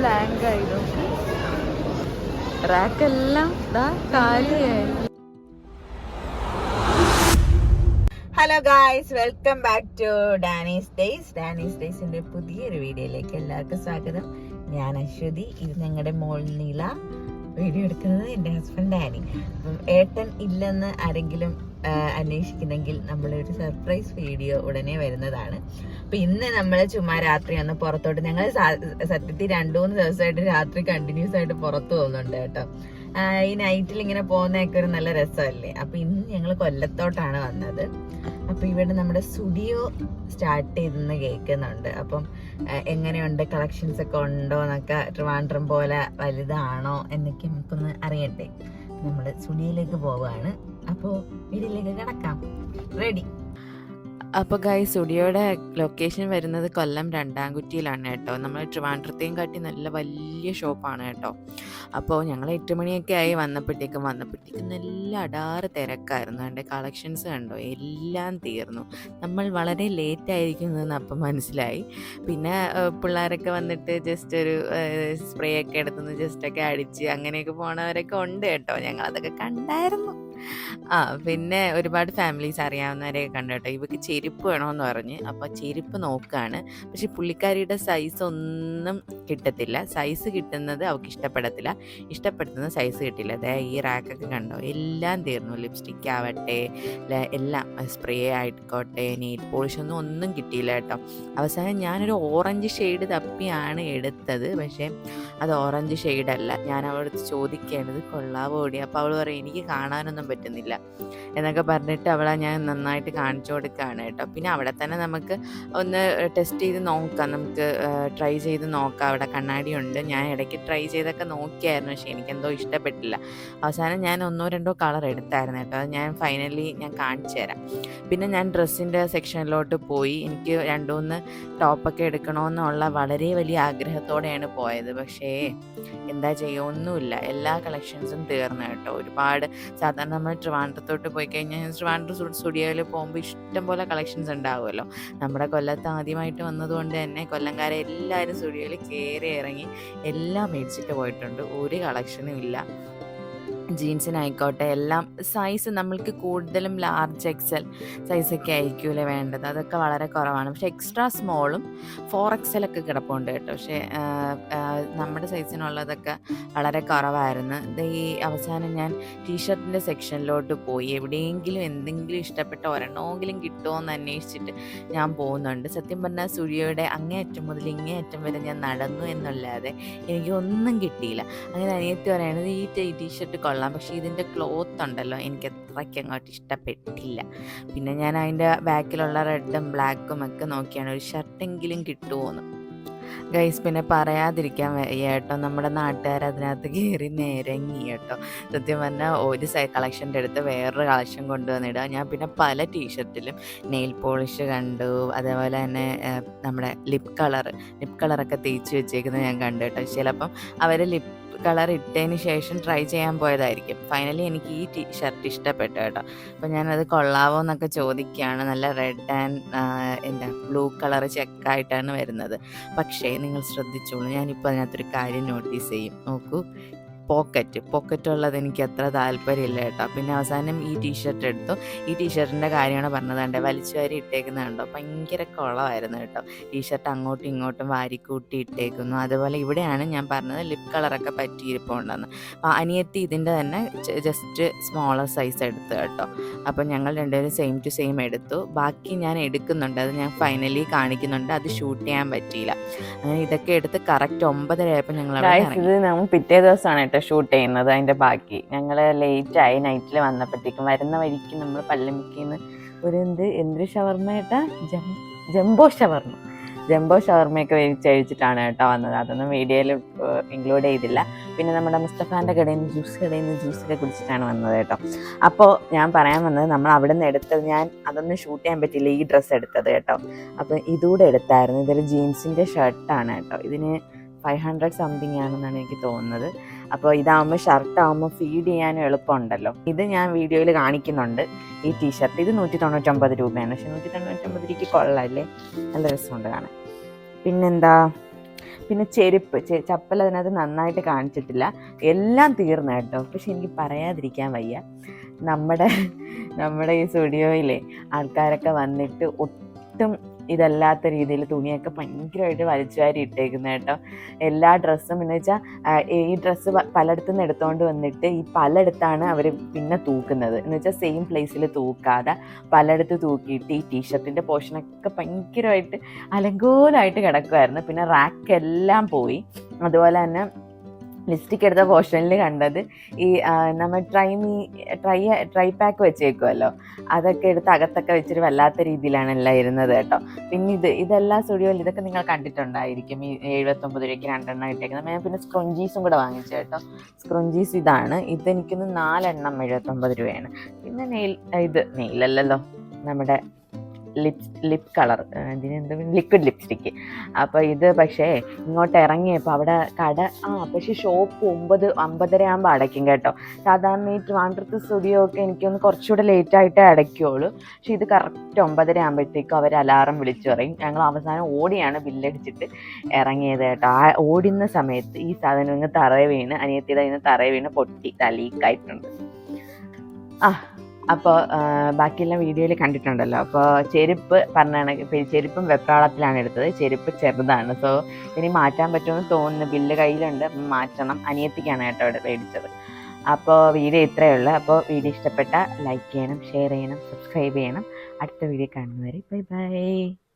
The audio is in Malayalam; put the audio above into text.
ബ്ലാങ്ക് ആയിരുന്നു റാക്ക് റാക്കെല്ലാം ദാ കാലിയായി. Hello guys welcome back to Danny's days Danny's ഡേയ്സിന്റെ പുതിയൊരു വീഡിയോയിലേക്ക് എല്ലാവർക്കും സ്വാഗതം. ഞാൻ അശ്വതി ഇത് ഞങ്ങളുടെ മോൾ നീല. വീഡിയോ എടുക്കുന്നത് എന്റെ ഹസ്ബൻഡ് ഡാനി അപ്പം ഏട്ടൻ ഇല്ലെന്ന് ആരെങ്കിലും അന്വേഷിക്കുന്നെങ്കിൽ നമ്മളൊരു സർപ്രൈസ് വീഡിയോ ഉടനെ വരുന്നതാണ്. അപ്പൊ ഇന്ന് നമ്മൾ ചുമ്മാ രാത്രി ഒന്ന് പുറത്തോട്ട് ഞങ്ങൾ സത്യത്തിൽ രണ്ടു മൂന്ന് ദിവസമായിട്ട് രാത്രി കണ്ടിന്യൂസ് ആയിട്ട് പുറത്തു പോകുന്നുണ്ട് കേട്ടോ. ഈ നൈറ്റിൽ ഇങ്ങനെ പോകുന്നതൊക്കെ ഒരു നല്ല രസമല്ലേ? അപ്പൊ ഇന്ന് ഞങ്ങൾ കൊല്ലത്തോട്ടാണ് വന്നത്. അപ്പൊ ഇവിടെ നമ്മുടെ സ്റ്റുഡിയോ സ്റ്റാർട്ട് ചെയ്തെന്ന് കേൾക്കുന്നുണ്ട്. അപ്പം എങ്ങനെയുണ്ട്? കളക്ഷൻസ് ഒക്കെ ഉണ്ടോ എന്നൊക്കെ ട്രിവാൻഡ്രം പോലെ വലുതാണോ എന്നൊക്കെ നമുക്കൊന്ന് അറിയട്ടെ നമ്മൾ സ്റ്റുഡിയോയിലേക്ക് പോവുകയാണ് അപ്പോൾ വീട്ടിലേക്ക് കിടക്കാം. റെഡി അപ്പോൾ ഗായ് സ്റ്റുഡിയോയുടെ ലൊക്കേഷൻ വരുന്നത് കൊല്ലം രണ്ടാംകുറ്റിയിലാണ് കേട്ടോ. നമ്മൾ ട്രിവാൻഡ്രത്തെയും കാട്ടി നല്ല വലിയ ഷോപ്പാണ് കേട്ടോ. അപ്പോൾ ഞങ്ങൾ എട്ട് മണിയൊക്കെ ആയി വന്നപ്പോഴത്തേക്കും വന്നപ്പോഴത്തേക്കും നല്ല അടാറ് തിരക്കായിരുന്നു. എന്റെ കളക്ഷൻസ് കണ്ടോ? എല്ലാം തീർന്നു. നമ്മൾ വളരെ ലേറ്റ് ആയിരിക്കുന്നതെന്ന് അപ്പം മനസ്സിലായി. പിന്നെ പിള്ളേരൊക്കെ വന്നിട്ട് ജസ്റ്റ് ഒരു സ്പ്രേ ഒക്കെ എടുത്തുനിന്ന് ജസ്റ്റ് ഒക്കെ അടിച്ച് അങ്ങനെയൊക്കെ പോണവരൊക്കെ ഉണ്ട് കേട്ടോ. ഞങ്ങൾ അതൊക്കെ കണ്ടായിരുന്നു. ആ പിന്നെ ഒരുപാട് ഫാമിലീസ് അറിയാവുന്നവരെ കണ്ടു ഇവക്ക് ചെരുപ്പ് വേണമെന്ന് പറഞ്ഞ്. അപ്പോൾ ചെരുപ്പ് നോക്കുകയാണ് പക്ഷെ പുള്ളിക്കാരിയുടെ സൈസ് ഒന്നും കിട്ടത്തില്ല. സൈസ് കിട്ടുന്നത് അവൾക്ക് ഇഷ്ടപ്പെടത്തില്ല. ഇഷ്ടപ്പെടുത്തുന്ന സൈസ് കിട്ടില്ല. അതെ ഈ റാക്കൊക്കെ കണ്ടോ? എല്ലാം തീർന്നു. ലിപ്സ്റ്റിക് ആവട്ടെ എല്ലാം സ്പ്രേ ആയിക്കോട്ടെ നെയിൽ പോളിഷ് ഒന്നും ഒന്നും കിട്ടിയില്ല കേട്ടോ. അവസാനം ഞാനൊരു ഓറഞ്ച് ഷെയ്ഡ് തപ്പിയാണ് എടുത്തത്. പക്ഷേ അത് ഓറഞ്ച് ഷെയ്ഡല്ല ഞാൻ അവളടുത്ത് ചോദിക്കേണ്ടത് കൊള്ളാവോടി? അപ്പോൾ അവൾ പറയും എനിക്ക് കാണാനൊന്നും പറ്റുന്നില്ല. എന്നൊക്കെ പറഞ്ഞിട്ട് അവളെ ഞാൻ നന്നായിട്ട് കാണിച്ചു കൊടുക്കുകയാണ് കേട്ടോ. പിന്നെ അവിടെ തന്നെ നമുക്ക് ഒന്ന് ടെസ്റ്റ് ചെയ്ത് നോക്കാം. നമുക്ക് ട്രൈ ചെയ്ത് നോക്കാം. അവിടെ കണ്ണാടി ഉണ്ട്. ഞാൻ ഇടയ്ക്ക് ട്രൈ ചെയ്തൊക്കെ നോക്കിയായിരുന്നു. പക്ഷേ എനിക്കെന്തോ ഇഷ്ടപ്പെട്ടില്ല. അവസാനം ഞാൻ ഒന്നോ രണ്ടോ കളർ എടുത്തായിരുന്നു കേട്ടോ. ഞാൻ ഫൈനലി ഞാൻ കാണിച്ചു തരാം. പിന്നെ ഞാൻ ഡ്രസ്സിന്റെ സെക്ഷനിലോട്ട് പോയി. എനിക്ക് രണ്ടു മൂന്ന് ടോപ്പൊക്കെ എടുക്കണമെന്നുള്ള വളരെ വലിയ ആഗ്രഹത്തോടെയാണ് പോയത്. പക്ഷേ എന്താ ചെയ്യുക ഒന്നുമില്ല എല്ലാ കളക്ഷൻസും തീർന്നു കേട്ടോ. ഒരുപാട് സാധാരണ നമ്മൾ ട്രിവാൻഡ്രത്തോട്ട് പോയി കഴിഞ്ഞാൽ ട്രിവാൻഡ്രം സ്റ്റുഡിയോയിൽ പോകുമ്പോൾ ഇഷ്ടം പോലെ കളക്ഷൻസ് ഉണ്ടാവുമല്ലോ. നമ്മുടെ കൊല്ലത്ത് ആദ്യമായിട്ട് വന്നതുകൊണ്ട് തന്നെ കൊല്ലംകാരെ എല്ലാവരും സ്റ്റുഡിയോയിൽ കയറി ഇറങ്ങി എല്ലാം മേടിച്ചിട്ട് പോയിട്ടുണ്ട്. ഒരു കളക്ഷനും ഇല്ല. ജീൻസിനായിക്കോട്ടെ എല്ലാം സൈസ് നമ്മൾക്ക് കൂടുതലും ലാർജ് എക്സൽ സൈസൊക്കെ ആയിരിക്കുമല്ലേ വേണ്ടത്. അതൊക്കെ വളരെ കുറവാണ്. പക്ഷെ എക്സ്ട്രാ സ്മോളും ഫോർ എക്സലൊക്കെ കിടപ്പുണ്ട് കേട്ടോ. പക്ഷേ നമ്മുടെ സൈസിനുള്ളതൊക്കെ വളരെ കുറവായിരുന്നു. ഈ അവസാനം ഞാൻ ടീഷർട്ടിന്റെ സെക്ഷനിലോട്ട് പോയി. എവിടെയെങ്കിലും എന്തെങ്കിലും ഇഷ്ടപ്പെട്ട ഒരെണ്ണമെങ്കിലും കിട്ടുമോ എന്ന് അന്വേഷിച്ചിട്ട് ഞാൻ പോകുന്നുണ്ട്. സത്യം പറഞ്ഞാൽ സുഴിയോയുടെ അങ്ങേയറ്റം മുതൽ ഇങ്ങേയറ്റം വരെ ഞാൻ നടന്നു എന്നല്ലാതെ എനിക്ക് ഒന്നും കിട്ടിയില്ല. അങ്ങനെ അനിയത്തി പറയണത് ഈ ടീഷർട്ട് കൊള്ളാം. പക്ഷേ ഇതിന്റെ ക്ലോത്ത് ഉണ്ടല്ലോ എനിക്ക് അത്രയ്ക്ക് അങ്ങോട്ട് ഇഷ്ടപ്പെട്ടില്ല. പിന്നെ ഞാൻ അതിന്റെ ബാക്കിലുള്ള റെഡും ബ്ലാക്കും ഒക്കെ നോക്കിയാണ് ഒരു ഷർട്ടെങ്കിലും കിട്ടുമോന്ന് ഗൈസ് പിന്നെ പറയാതിരിക്കാൻ വയ്യ കേട്ടോ. നമ്മുടെ നാട്ടുകാർ അതിനകത്ത് കയറി നേരങ്ങി കേട്ടോ. സത്യം പറഞ്ഞാൽ ഒരു സൈ കളക്ഷന്റെ അടുത്ത് വേറൊരു കളക്ഷൻ കൊണ്ടുവന്നിടുക. ഞാൻ പിന്നെ പല ടീഷർട്ടിലും നെയിൽ പോളിഷ് കണ്ടു. അതേപോലെ തന്നെ നമ്മുടെ ലിപ് കളർ ലിപ് കളറൊക്കെ തേച്ച് വെച്ചേക്കുന്നത് ഞാൻ കണ്ടു കേട്ടോ. ചിലപ്പം അവർ ലിപ് കളർ ഇട്ടതിന് ശേഷം ട്രൈ ചെയ്യാൻ പോയതായിരിക്കും. ഫൈനലി എനിക്ക് ഈ ടീ ഷർട്ട് ഇഷ്ടപ്പെട്ടു കേട്ടോ. അപ്പോൾ ഞാനത് കൊള്ളാവോ എന്നൊക്കെ ചോദിക്കുകയാണ്. നല്ല റെഡ് ആൻഡ് എന്താ ബ്ലൂ കളർ ചെക്കായിട്ടാണ് വരുന്നത്. പക്ഷേ നിങ്ങൾ ശ്രദ്ധിച്ചോളൂ ഞാനിപ്പോൾ അതിനകത്തൊരു കാര്യം നോട്ടീസ് ചെയ്യും. നോക്കൂ. പോക്കറ്റ്. പോക്കറ്റുള്ളത് എനിക്ക് അത്ര താല്പര്യമില്ല കേട്ടോ. പിന്നെ അവസാനം ഈ ടീഷർട്ട് എടുത്തു. ഈ ടീഷർട്ടിന്റെ കാര്യമാണ് പറഞ്ഞത് കണ്ടേ? വലിച്ചു വാരി ഇട്ടേക്കുന്നത് കണ്ടോ? ഭയങ്കര കുളമായിരുന്നു കേട്ടോ. ടീഷർട്ട് അങ്ങോട്ടും ഇങ്ങോട്ടും വാരിക്കൂട്ടി ഇട്ടേക്കുന്നു. അതുപോലെ ഇവിടെയാണ് ഞാൻ പറഞ്ഞത് ലിപ് കളറൊക്കെ പറ്റിയിരിപ്പുണ്ടെന്ന്. അപ്പോൾ അനിയത്തി ഇതിന്റെ തന്നെ ജസ്റ്റ് സ്മോളർ സൈസ് എടുത്തു കേട്ടോ. അപ്പോൾ ഞങ്ങൾ രണ്ടുപേരും സെയിം ടു സെയിം എടുത്തു. ബാക്കി ഞാൻ എടുക്കുന്നുണ്ട്. അത് ഞാൻ ഫൈനലി കാണിക്കുന്നുണ്ട്. അത് ഷൂട്ട് ചെയ്യാൻ പറ്റിയില്ല. അങ്ങനെ ഇതൊക്കെ എടുത്ത് കറക്റ്റ് ഞങ്ങൾ ഇറങ്ങി. ഇത് നമ്മൾ പിറ്റേ ദിവസമാണ് കേട്ടോ ഷൂട്ട് ചെയ്യുന്നത് അതിന്റെ ബാക്കി. ഞങ്ങൾ ലേറ്റ് ആയി നൈറ്റിൽ വന്നപ്പോഴത്തേക്കും വരുന്ന വഴിക്ക് നമ്മൾ പല്ലമിക്കിന്ന് ഒരു എന്ത് എന്ത് ഷവർമ്മ കേട്ടാ ജം ജംബോ ഷവർമ്മ ജംബോ ഷവർമ്മയൊക്കെ വേവിച്ച് കഴിച്ചിട്ടാണ് കേട്ടോ വന്നത്. അതൊന്നും വീഡിയോയിൽ ഇൻക്ലൂഡ് ചെയ്തില്ല. പിന്നെ നമ്മുടെ മുസ്തഫാന്റെ കടയിൽ നിന്ന് ജ്യൂസ് കടയിൽ നിന്ന് ജ്യൂസൊക്കെ കുടിച്ചിട്ടാണ് വന്നത് കേട്ടോ. അപ്പോൾ ഞാൻ പറയാൻ വന്നത് നമ്മൾ അവിടെ നിന്ന് എടുത്തത് ഞാൻ അതൊന്നും ഷൂട്ട് ചെയ്യാൻ പറ്റില്ല ഈ ഡ്രസ്സ് എടുത്തത് കേട്ടോ. അപ്പോൾ ഇതുകൂടെ എടുത്തായിരുന്നു. ഇതൊരു ജീൻസിന്റെ ഷർട്ടാണ് കേട്ടോ. ഇതിന് ഫൈവ് ഹൺഡ്രഡ് സംതിങ് ആണെന്നാണ് എനിക്ക് തോന്നുന്നത്. അപ്പോൾ ഇതാകുമ്പോൾ ഷർട്ട് ആകുമ്പോൾ ഫീഡ് ചെയ്യാനും എളുപ്പമുണ്ടല്ലോ. ഇത് ഞാൻ വീഡിയോയിൽ കാണിക്കുന്നുണ്ട്. ഈ ടീഷർട്ട് ഇത് നൂറ്റി തൊണ്ണൂറ്റൊമ്പത് രൂപയാണ്. പക്ഷെ നൂറ്റി തൊണ്ണൂറ്റൊമ്പത് രൂപയ്ക്ക് കൊള്ളാമല്ലേ നല്ല രസമുണ്ട് കാണാൻ. പിന്നെന്താ? പിന്നെ ചെരുപ്പ്. ചപ്പൽ അതിനകത്ത് നന്നായിട്ട് കാണിച്ചിട്ടില്ല. എല്ലാം തീർന്നു കേട്ടോ. പക്ഷെ എനിക്ക് പറയാതിരിക്കാൻ വയ്യ. നമ്മുടെ നമ്മുടെ ഈ സ്റ്റുഡിയോയിലെ ആൾക്കാരൊക്കെ വന്നിട്ട് ഒട്ടും ഇതല്ലാത്ത രീതിയിൽ തുണിയൊക്കെ ഭയങ്കരമായിട്ട് വലിച്ചു വാരി ഇട്ടേക്കുന്നത് കേട്ടോ. എല്ലാ ഡ്രസ്സും എന്ന് വെച്ചാൽ ഈ ഡ്രസ്സ് പലയിടത്തു നിന്ന് എടുത്തുകൊണ്ട് വന്നിട്ട് ഈ പലയിടത്താണ് അവർ പിന്നെ തൂക്കുന്നത്. എന്ന് വെച്ചാൽ സെയിം പ്ലേസിൽ തൂക്കാതെ പലയിടത്ത് തൂക്കിയിട്ട് ഈ ടീഷർട്ടിന്റെ പോർഷനൊക്കെ ഭയങ്കരമായിട്ട് അലങ്കോലമായിട്ട് കിടക്കുമായിരുന്നു പിന്നെ റാക്കെല്ലാം പോയി. അതുപോലെ തന്നെ ലിസ്റ്റിക് എടുത്ത പോർഷനിൽ കണ്ടത്. ഈ നമ്മൾ try me try try pack വെച്ചേക്കുമല്ലോ അതൊക്കെ എടുത്ത് അകത്തൊക്കെ വെച്ചിട്ട് വല്ലാത്ത രീതിയിലാണ് എല്ലാം ഇരുന്നത് കേട്ടോ. പിന്നെ ഇത് ഇതെല്ലാം സ്റ്റുഡിയോയിൽ ഇതൊക്കെ നിങ്ങൾ കണ്ടിട്ടുണ്ടായിരിക്കും. ഈ എഴുപത്തൊമ്പത് രൂപയ്ക്ക് രണ്ടെണ്ണം കിട്ടിയേക്കുന്നത്. ഞാൻ പിന്നെ സ്ക്രൊഞ്ചീസും കൂടെ വാങ്ങിച്ചു കേട്ടോ. സ്ക്രൊഞ്ചീസ് ഇതാണ്. ഇതെനിക്കൊന്ന് നാലെണ്ണം എഴുപത്തൊമ്പത് രൂപയാണ്. പിന്നെ നെയിൽ ഇത് നെയിലല്ലല്ലോ നമ്മുടെ ലിപ് ലിപ് കളർ ഇതിന് എന്താ ലിക്വിഡ് ലിപ്സ്റ്റിക്ക് അപ്പോൾ ഇത് പക്ഷേ ഇങ്ങോട്ട് ഇറങ്ങിയപ്പോൾ അവിടെ കട ആ പക്ഷേ ഷോപ്പ് ഒമ്പത് അമ്പതര ആകുമ്പോൾ അടയ്ക്കും കേട്ടോ. സാധാരണ ഈ ട്രിവാൻഡ്രത്ത് സ്റ്റുഡിയോ ഒക്കെ എനിക്കൊന്ന് കുറച്ചുകൂടെ ലേറ്റ് ആയിട്ടേ അടയ്ക്കുകയുള്ളൂ പക്ഷേ ഇത് കറക്റ്റ് ഒമ്പതര ആകുമ്പോഴത്തേക്കും അവർ അലാറം വിളിച്ചു പറയും. ഞങ്ങൾ അവസാനം ഓടിയാണ് ബില്ലടിച്ചിട്ട് ഇറങ്ങിയത് കേട്ടോ. ആ ഓടുന്ന സമയത്ത് ഈ സാധനം ഇങ്ങ് തറ വീണ് അനിയത്തിയുടെ ഇന്ന് തറ വീണ് പൊട്ടി ലീക്കായിട്ടുണ്ട് ആ അപ്പോൾ ബാക്കിയെല്ലാം വീഡിയോയിൽ കണ്ടിട്ടുണ്ടല്ലോ. അപ്പോൾ ചെരുപ്പ് പറഞ്ഞാണ് ചെരുപ്പും വെപ്രാളത്തിലാണ് എടുത്തത്. ചെരുപ്പ് ചെറുതാണ്. സോ ഇനി മാറ്റാൻ പറ്റുമെന്ന് തോന്നുന്നു. ബില്ല് കയ്യിലുണ്ട്. മാറ്റണം. അനിയത്തിക്കാണ് കേട്ടോ ഇവിടെ മേടിച്ചത്. അപ്പോൾ വീഡിയോ ഇത്രയേ ഉള്ളൂ. അപ്പോൾ വീഡിയോ ഇഷ്ടപ്പെട്ട ലൈക്ക് ചെയ്യണം ഷെയർ ചെയ്യണം സബ്സ്ക്രൈബ് ചെയ്യണം. അടുത്ത വീഡിയോ കാണുന്നവരെ ബൈ ബൈ.